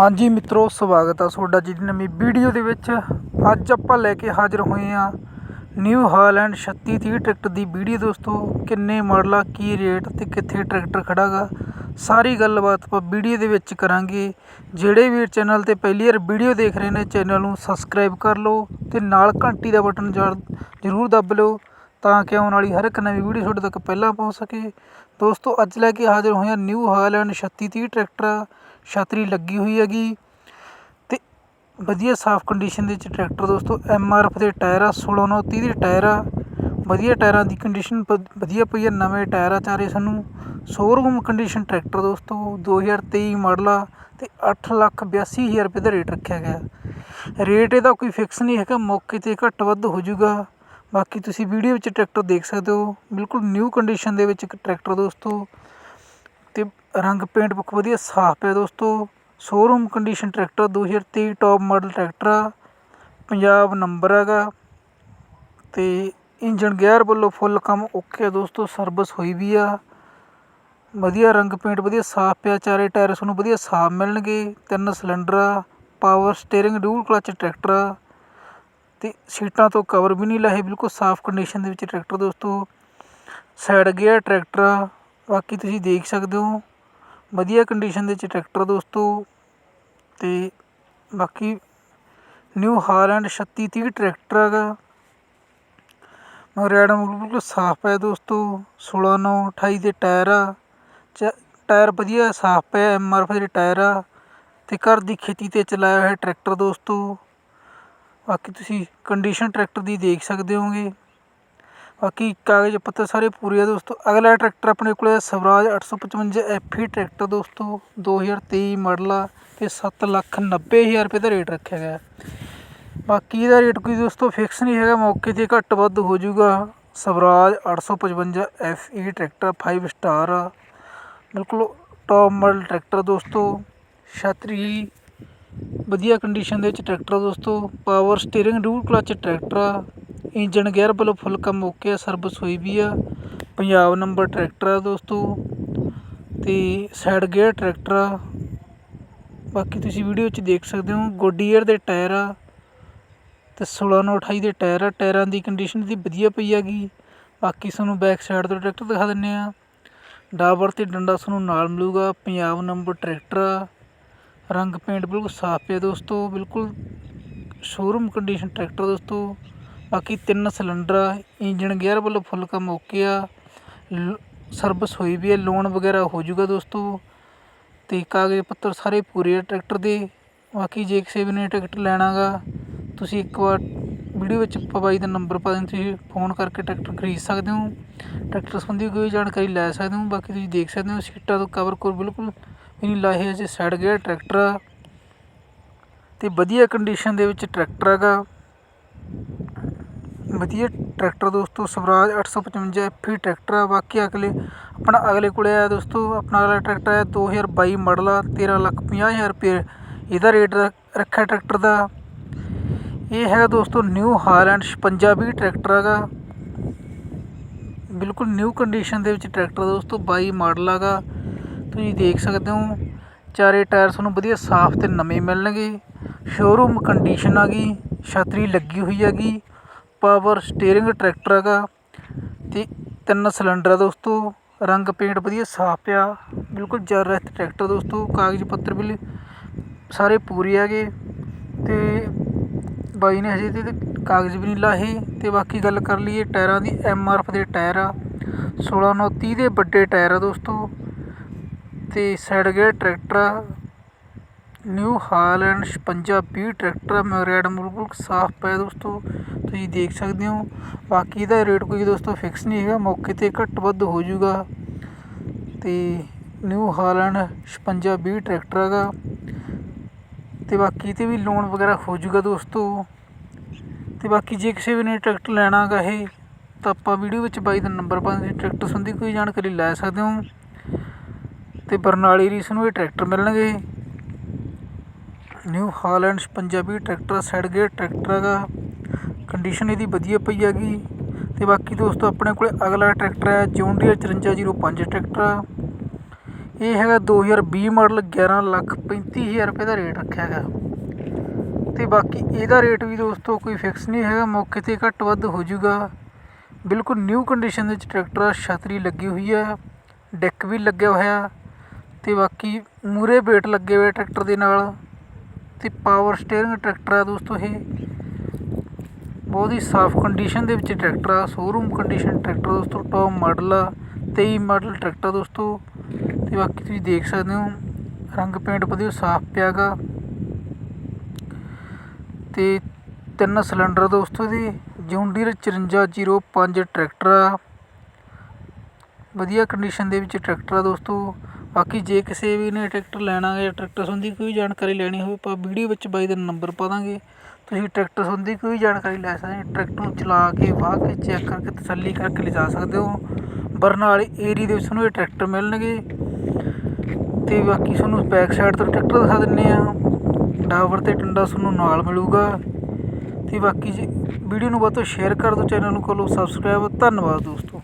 ਹਾਂਜੀ ਮਿੱਤਰੋ, ਸਵਾਗਤ ਆ ਤੁਹਾਡਾ ਜੀ ਦੀ ਨਵੀਂ ਵੀਡੀਓ ਦੇ ਵਿੱਚ। ਅੱਜ ਆਪਾਂ ਲੈ ਕੇ ਹਾਜ਼ਰ ਹੋਏ ਆ ਨਿਊ ਹਾਲੈਂਡ 3630 ਟਰੈਕਟਰ ਦੀ ਵੀਡੀਓ। ਦੋਸਤੋ, ਕਿੰਨੇ ਮਾਡਲ ਆ, ਕੀ ਰੇਟ ਤੇ ਕਿੱਥੇ ਟਰੈਕਟਰ ਖੜਾਗਾ। ਸਾਰੀ ਗੱਲਬਾਤ ਆਪਾਂ ਵੀਡੀਓ ਦੇ ਵਿੱਚ ਕਰਾਂਗੇ। ਜਿਹੜੇ ਵੀਰ ਚੈਨਲ ਤੇ ਪਹਿਲੀ ਵਾਰ ਵੀਡੀਓ ਦੇਖ ਰਹੇ ਨੇ, ਚੈਨਲ ਨੂੰ ਸਬਸਕ੍ਰਾਈਬ ਕਰ ਲਓ ਤੇ ਨਾਲ ਘੰਟੀ ਦਾ ਬਟਨ ਜ਼ਰੂਰ ਦੱਬ ਲਓ ਤਾਂ ਕਿ ਆਉਣ ਵਾਲੀ ਹਰ ਇੱਕ ਨਵੀਂ ਵੀਡੀਓ ਤੁਹਾਡੇ ਤੱਕ ਪਹਿਲਾਂ ਪਹੁੰਚ ਸਕੇ। ਦੋਸਤੋ, ਅੱਜ ਲੈ ਕੇ ਹਾਜ਼ਰ ਹੋਏ ਆ ਨਿਊ ਹਾਲੈਂਡ 3630 ਟਰੈਕਟਰ। ਛਤਰੀ ਲੱਗੀ ਹੋਈ ਹੈਗੀ। ਤੇ ਵਧੀਆ ਸਾਫ਼ ਕੰਡੀਸ਼ਨ ਦੇ ਵਿੱਚ ਟਰੈਕਟਰ ਦੋਸਤੋ ਐਮ ਆਰ ਐਫ ਦੇ ਟਾਇਰ ਆ 1630 ਦੇ ਟਾਇਰ ਆ। ਵਧੀਆ ਟਾਇਰਾਂ ਦੀ ਕੰਡੀਸ਼ਨ ਵਧੀਆ ਪਈ ਆ, ਨਵੇਂ ਟਾਇਰ ਆ ਚਾਰੇ ਸਾਨੂੰ। ਸ਼ੋਰੂਮ ਕੰਡੀਸ਼ਨ ਟਰੈਕਟਰ ਦੋਸਤੋ 2023 ਮਾਡਲ ਆ ਤੇ 8 ਲੱਖ 82000 ਰੁਪਏ ਦਾ ਰੇਟ ਰੱਖਿਆ ਗਿਆ। ਰੇਟ ਇਹਦਾ ਕੋਈ ਫਿਕਸ ਨਹੀਂ ਹੈਗਾ, ਮੌਕੇ ਤੇ ਘੱਟ ਵੱਧ ਹੋ ਜਾਊਗਾ। ਬਾਕੀ ਤੁਸੀਂ ਵੀਡੀਓ ਵਿੱਚ ਟਰੈਕਟਰ ਦੇਖ ਸਕਦੇ ਹੋ। ਬਿਲਕੁਲ ਨਿਊ ਕੰਡੀਸ਼ਨ ਦੇ ਵਿੱਚ ਇੱਕ ਟਰੈਕਟਰ ਦੋਸਤੋ ਰੰਗ ਪੇਂਟ ਬੁੱਕ ਵਧੀਆ, ਸਾਫ਼ ਪਿਆ ਦੋਸਤੋ। ਸ਼ੋਰੂਮ ਕੰਡੀਸ਼ਨ ਟਰੈਕਟਰ ਦੋ ਹਜ਼ਾਰ ਤੇਈ ਟੋਪ ਮਾਡਲ ਟਰੈਕਟਰ ਆ। ਪੰਜਾਬ ਨੰਬਰ ਹੈਗਾ। ਅਤੇ ਇੰਜਣ ਗੇਅਰ ਵੱਲੋਂ ਫੁੱਲ ਕੰਮ ਓਕੇ ਆ ਦੋਸਤੋ ਸਰਵਿਸ ਹੋਈ ਵੀ ਆ। ਵਧੀਆ ਰੰਗ ਪੇਂਟ ਵਧੀਆ, ਸਾਫ਼ ਪਿਆ, ਚਾਰੇ ਟਾਇਰ ਤੁਹਾਨੂੰ ਵਧੀਆ ਸਾਫ਼ ਮਿਲਣਗੇ। ਤਿੰਨ ਸਿਲੰਡਰ ਆ power steering dual clutch tractor ਆ। ਅਤੇ ਸੀਟਾਂ ਤੋਂ ਕਵਰ ਵੀ ਨਹੀਂ ਲਾਹੇ, ਬਿਲਕੁਲ ਸਾਫ਼ ਕੰਡੀਸ਼ਨ ਦੇ ਵਿੱਚ ਟਰੈਕਟਰ ਦੋਸਤੋ। ਸਾਈਡ ਗੇਅਰ ਟਰੈਕਟਰ ਆ। ਬਾਕੀ ਤੁਸੀਂ ਦੇਖ ਸਕਦੇ ਹੋ। ਵਧੀਆ ਕੰਡੀਸ਼ਨ ਦੇ ਵਿੱਚ ਟਰੈਕਟਰ ਦੋਸਤੋ ਅਤੇ ਬਾਕੀ ਨਿਊ ਹਾਲੈਂਡ 3630 ਟਰੈਕਟਰ ਹੈਗਾ ਮਗਰ ਐਡਮ ਬਿਲਕੁਲ ਸਾਫ਼ ਹੈ ਦੋਸਤੋ 16 9 28 ਦੇ ਟਾਇਰ ਆ। ਚ- ਟਾਇਰ ਵਧੀਆ ਸਾਫ਼ ਪਿਆ ਐਮ ਆਰ ਦੇ ਟਾਇਰ ਆ। ਅਤੇ ਘਰ ਦੀ ਖੇਤੀ ਤੇ ਚਲਾਇਆ ਹੋਇਆ ਟਰੈਕਟਰ ਦੋਸਤੋ। ਬਾਕੀ ਤੁਸੀਂ ਕੰਡੀਸ਼ਨ ਟਰੈਕਟਰ ਦੀ ਦੇਖ ਸਕਦੇ ਹੋਗੇ ਬਾਕੀ ਕਾਗਜ਼ ਪੱਤਰ ਸਾਰੇ ਪੂਰੇ ਆ ਦੋਸਤੋ। ਅਗਲਾ ਟਰੈਕਟਰ ਆਪਣੇ ਕੋਲ ਹੈ ਸਵਰਾਜ 855 ਐਫਈ ਟਰੈਕਟਰ ਦੋਸਤੋ। 2023 ਮਾਡਲ ਆ ਤੇ 7 ਲੱਖ 90 ਹਜ਼ਾਰ ਰੁਪਏ ਦਾ ਰੇਟ ਰੱਖਿਆ ਗਿਆ। ਬਾਕੀ ਇਹਦਾ ਰੇਟ ਕੋਈ ਦੋਸਤੋ ਫਿਕਸ ਨਹੀਂ ਹੈਗਾ, ਮੌਕੇ ਤੇ ਘੱਟ ਵੱਧ ਹੋ ਜਾਊਗਾ। ਸਵਰਾਜ 855 ਐਫਈ ਟਰੈਕਟਰ 5 ਸਟਾਰ ਆ। ਬਿਲਕੁਲ ਟੌਪ ਮਾਡਲ ਟਰੈਕਟਰ ਦੋਸਤੋ। ਛਤਰੀ ਵਧੀਆ ਕੰਡੀਸ਼ਨ ਦੇ ਵਿੱਚ ਟਰੈਕਟਰ ਦੋਸਤੋ। Power steering dual clutch tractor ਆ। ਇੰਜਨ ਗੇਅਰ ਵੱਲੋਂ ਫੁੱਲ ਕੰਮ ਓਕੇ ਆ, ਸਰਵਿਸ ਹੋਈ ਵੀ ਆ। ਪੰਜਾਬ ਨੰਬਰ ਟਰੈਕਟਰ ਆ ਦੋਸਤੋ। ਅਤੇ ਸਾਈਡ ਗੇਅਰ ਟਰੈਕਟਰ ਆ। ਬਾਕੀ ਤੁਸੀਂ ਵੀਡੀਓ 'ਚ ਦੇਖ ਸਕਦੇ ਹੋ ਗੋਡੀਅਰ ਦੇ ਟਾਇਰ ਆ ਤੇ 16 ਨੂੰ 28 ਦੇ ਟਾਇਰ ਆ। ਟਾਇਰਾਂ ਦੀ ਕੰਡੀਸ਼ਨ ਦੀ ਵਧੀਆ ਪਈ ਹੈਗੀ। ਬਾਕੀ ਤੁਹਾਨੂੰ ਬੈਕ ਸਾਈਡ ਤੋਂ ਟਰੈਕਟਰ ਦਿਖਾ ਦਿੰਨੇ ਆ। ਡਾਬਰ ਤੇ ਡੰਡਾ ਤੁਹਾਨੂੰ ਨਾਲ ਮਿਲੂਗਾ। ਪੰਜਾਬ ਨੰਬਰ ਟਰੈਕਟਰ ਆ। ਰੰਗ ਪੇਂਟ ਬਿਲਕੁਲ ਸਾਫ਼ ਪਿਆ ਦੋਸਤੋ। ਬਿਲਕੁਲ ਸ਼ੋਰੂਮ ਕੰਡੀਸ਼ਨ ਟਰੈਕਟਰ ਦੋਸਤੋ। ਬਾਕੀ ਤਿੰਨ ਸਿਲੰਡਰ ਆ ਇੰਜਨ ਗੇਅਰ ਵੱਲੋਂ ਫੁੱਲ ਕੰਮ ਓਕੇ ਆ। ਸਰਵਿਸ ਹੋਈ ਵੀ ਹੈ ਲੋਨ ਵਗੈਰਾ ਹੋ ਜੂਗਾ ਦੋਸਤੋ। ਅਤੇ ਕਾਗਜ਼ ਪੱਤਰ ਸਾਰੇ ਪੂਰੇ ਆ ਟਰੈਕਟਰ ਦੇ। ਬਾਕੀ ਜੇ ਕਿਸੇ ਵੀ ਨੇ ਟਿਕਟ ਲੈਣਾਗਾ, ਤੁਸੀਂ ਇੱਕ ਵਾਰ ਵੀਡੀਓ ਵਿੱਚ ਪਵਾਈ ਦਾ ਨੰਬਰ ਪਾ ਦੇਣ ਤੁਸੀਂ ਫੋਨ ਕਰਕੇ ਟਰੈਕਟਰ ਖਰੀਦ ਸਕਦੇ ਹੋ। ਟਰੈਕਟਰ ਸੰਬੰਧੀ ਕੋਈ ਜਾਣਕਾਰੀ ਲੈ ਸਕਦੇ ਹੋ, ਬਾਕੀ ਤੁਸੀਂ ਦੇਖ ਸਕਦੇ ਹੋ, ਸੀਟਾਂ ਤੋਂ ਕਵਰ ਕੋਰ ਬਿਲਕੁਲ ਵੀ ਨਹੀਂ ਲਾਹੇ ਅਜੇ ਸਾਈਡ ਗਿਆ ਟਰੈਕਟਰ ਆ। ਤੇ ਵਧੀਆ ਕੰਡੀਸ਼ਨ ਦੇ ਵਿੱਚ ਟਰੈਕਟਰ ਹੈਗਾ ਵਧੀਆ ਟਰੈਕਟਰ ਦੋਸਤੋ, ਸਵਰਾਜ ਅੱਠ ਸੌ 855 ਐਫੀ ਟਰੈਕਟਰ ਆ। ਬਾਕੀ ਅਗਲੇ, ਆਪਣਾ ਅਗਲੇ ਕੋਲ ਆਇਆ ਦੋਸਤੋ, ਆਪਣਾ ਅਗਲਾ ਟਰੈਕਟਰ ਹੈ 2022 ਮਾਡਲ ਆ 13 ਲੱਖ 50 ਹਜ਼ਾਰ ਰੁਪਏ। ਇਹਦਾ ਰੇਟ ਰੱਖਿਆ ਟਰੈਕਟਰ ਦਾ। ਇਹ ਹੈਗਾ ਦੋਸਤੋ ਨਿਊ ਹਾਲੈਂਡ 5620 ਟਰੈਕਟਰ ਹੈਗਾ। ਬਿਲਕੁਲ ਨਿਊ ਕੰਡੀਸ਼ਨ ਦੇ ਵਿੱਚ ਟਰੈਕਟਰ ਦੋਸਤੋ 22 ਮਾਡਲ ਹੈਗਾ। ਤੁਸੀਂ ਦੇਖ ਸਕਦੇ ਹੋ, ਚਾਰੇ ਟਾਇਰ ਤੁਹਾਨੂੰ ਵਧੀਆ ਸਾਫ਼ ਤੇ ਨਵੇਂ ਮਿਲਣਗੇ। ਸ਼ੋਰੂਮ ਕੰਡੀਸ਼ਨ ਆ ਗਈ, ਛਤਰੀ ਲੱਗੀ ਹੋਈ ਹੈਗੀ। ਪਾਵਰ ਸਟੀਅਰਿੰਗ ਟਰੈਕਟਰ ਹੈਗਾ ਅਤੇ ਤਿੰਨ ਸਿਲੰਡਰ ਆ ਦੋਸਤੋ। ਰੰਗ ਪੇਂਟ ਵਧੀਆ ਸਾਫ਼ ਪਿਆ ਬਿਲਕੁਲ ਜਰ ਰਹਿਤ ਟਰੈਕਟਰ ਦੋਸਤੋ। ਕਾਗਜ਼ ਪੱਤਰ ਵੀ ਸਾਰੇ ਪੂਰੇ ਹੈਗੇ। ਅਤੇ ਬਾਈ ਨੇ ਹਜੇ ਤੇ ਕਾਗਜ਼ ਵੀ ਨਹੀਂ ਲਾਹੇ। ਅਤੇ ਬਾਕੀ ਗੱਲ ਕਰ ਲਈਏ ਟਾਇਰਾਂ ਦੀ। ਐਮ ਆਰ ਐਫ ਦੇ ਟਾਇਰ ਆ। 16 ਨੌ ਤੀਹ ਦੇ ਵੱਡੇ ਟਾਇਰ ਆ ਦੋਸਤੋ। ਅਤੇ ਸਾਈਡ ਗੇਅਰ ਟਰੈਕਟਰ ਆ। ਨਿਊ ਹਾਲੈਂਡ 5620 ਟਰੈਕਟਰ ਮੈਗਰੈਡ ਬਿਲਕੁਲ ਸਾਫ਼ ਪਿਆ ਦੋਸਤੋ, ਤੁਸੀਂ ਦੇਖ ਸਕਦੇ ਹੋ। ਬਾਕੀ ਇਹਦਾ ਰੇਟ ਕੋਈ ਦੋਸਤੋ ਫਿਕਸ ਨਹੀਂ ਹੈਗਾ, ਮੌਕੇ ਤੇ ਘੱਟ ਵੱਧ ਹੋ ਜਾਊਗਾ। ਤੇ ਨਿਊ ਹਾਲੈਂਡ 5620 ਟਰੈਕਟਰ ਹੈਗਾ। ਤੇ ਬਾਕੀ ਤੇ ਵੀ ਲੋਨ ਵਗੈਰਾ ਹੋ ਜਾਊਗਾ ਦੋਸਤੋ। ਤੇ ਬਾਕੀ ਜੇ ਕਿਸੇ ਵੀ ਨੇ ਟਰੈਕਟਰ ਲੈਣਾ ਹੈਗਾ ਇਹ, ਤਾਂ ਆਪਾਂ ਵੀਡੀਓ ਵਿੱਚ ਬਾਈ ਦਾ ਨੰਬਰ ਪਾ ਦਿੰਦੇ ਟਰੈਕਟਰ ਸੰਬੰਧੀ ਕੋਈ ਜਾਣਕਾਰੀ ਲੈ ਸਕਦੇ ਹੋ। ਤੇ ਬਰਨਾਲੀ ਰੀਸ ਨੂੰ ਇਹ ਟਰੈਕਟਰ ਮਿਲਣਗੇ। New Holland Punjabi tractor side gear tractor ਹੈਗਾ ਕੰਡੀਸ਼ਨ ਇਹਦੀ ਵਧੀਆ ਪਈ ਹੈਗੀ। ਅਤੇ ਬਾਕੀ ਦੋਸਤੋ, ਆਪਣੇ ਕੋਲ ਅਗਲਾ ਟਰੈਕਟਰ ਹੈ ਜੌਂਡੀਆ ਚੁਰੰਜਾ ਜੀਰੋ ਪੰਜ ਟਰੈਕਟਰ। ਇਹ ਹੈਗਾ 2020 ਮਾਡਲ 11 ਲੱਖ 35000 ਰੁਪਏ ਦਾ ਰੇਟ ਰੱਖਿਆ ਹੈਗਾ। ਤੇ ਬਾਕੀ ਇਹਦਾ ਰੇਟ ਵੀ ਦੋਸਤੋ ਕੋਈ ਫਿਕਸ ਨਹੀਂ ਹੈਗਾ, ਮੌਕੇ ਤੇ ਘੱਟ ਵੱਧ ਹੋ ਜਾਊਗਾ। ਬਿਲਕੁਲ ਨਿਊ ਕੰਡੀਸ਼ਨ ਦੇ ਵਿੱਚ ਟਰੈਕਟਰ ਆ, ਛਤਰੀ ਲੱਗੀ ਹੋਈ ਹੈ ਡੈਕ ਵੀ ਲੱਗਿਆ ਹੋਇਆ। ਤੇ ਬਾਕੀ ਮੂਰੇ ਵੇਟ ਲੱਗੇ ਹੋਏ ਟਰੈਕਟਰ ਦੇ ਨਾਲ। ਤੇ ਪਾਵਰ ਸਟੀਅਰਿੰਗ ਟਰੈਕਟਰ ਆ ਦੋਸਤੋ ਇਹ। ਬਹੁਤ ਹੀ ਸਾਫ਼ ਕੰਡੀਸ਼ਨ ਦੇ ਵਿੱਚ ਟਰੈਕਟਰ ਆ ਸ਼ੋਰੂਮ ਕੰਡੀਸ਼ਨ ਟਰੈਕਟਰ ਦੋਸਤੋ ਟੌਪ ਮਾਡਲ ਆ 23 ਮਾਡਲ ਟਰੈਕਟਰ ਦੋਸਤੋ। ਤੇ ਬਾਕੀ ਤੁਸੀਂ ਦੇਖ ਸਕਦੇ ਹੋ, ਰੰਗ ਪੇਂਟ ਵਧੀਆ ਸਾਫ਼ ਪਿਆਗਾ। ਤੇ ਤਿੰਨ ਸਿਲੰਡਰ ਦੋਸਤੋ ਇਹਦੇ ਜੌਂਡੀਅਰ 5405 ਟਰੈਕਟਰ ਆ। ਵਧੀਆ ਕੰਡੀਸ਼ਨ ਦੇ ਵਿੱਚ ਟਰੈਕਟਰ ਆ ਦੋਸਤੋ। ਬਾਕੀ ਜੇ ਕਿਸੇ ਵੀ ਨੇ ਟਰੈਕਟਰ ਲੈਣਾ ਜਾਂ ਟਰੈਕਟਰ ਸੰਬੰਧੀ ਕੋਈ ਜਾਣਕਾਰੀ ਲੈਣੀ ਹੋਵੇ, ਆਪਾਂ ਵੀਡੀਓ ਵਿੱਚ ਬਾਈ ਦਾ ਨੰਬਰ ਪਾ ਦਾਂਗੇ। ਤੁਸੀਂ ਟਰੈਕਟਰ ਸੰਬੰਧੀ ਕੋਈ ਜਾਣਕਾਰੀ ਲੈ ਸਕਦੇ ਹੋ, ਟਰੈਕਟਰ ਨੂੰ ਚਲਾ ਕੇ, ਵਾਹ ਕੇ ਚੈੱਕ ਕਰਕੇ, ਤਸੱਲੀ ਕਰਕੇ ਲਿਜਾ ਸਕਦੇ ਹੋ। ਬਰਨਾਲੇ ਏਰੀਆ ਦੇ ਵਿੱਚ ਤੁਹਾਨੂੰ ਇਹ ਟਰੈਕਟਰ ਮਿਲਣਗੇ। ਤੇ ਬਾਕੀ ਤੁਹਾਨੂੰ ਬੈਕ ਸਾਈਡ ਤੋਂ ਟਰੈਕਟਰ ਦਿਖਾ ਦਿੰਨੇ ਆ। ਡਾਵਰ ਤੇ ਟੰਡਾ ਤੁਹਾਨੂੰ ਨਾਲ ਮਿਲੂਗਾ। ਤੇ ਬਾਕੀ ਜੀ ਵੀਡੀਓ ਨੂੰ ਵੱਧ ਤੋਂ ਸ਼ੇਅਰ ਕਰ ਦਿਓ ਚੈਨਲ ਨੂੰ ਕਰੋ ਸਬਸਕ੍ਰਾਈਬ ਧੰਨਵਾਦ ਦੋਸਤੋ।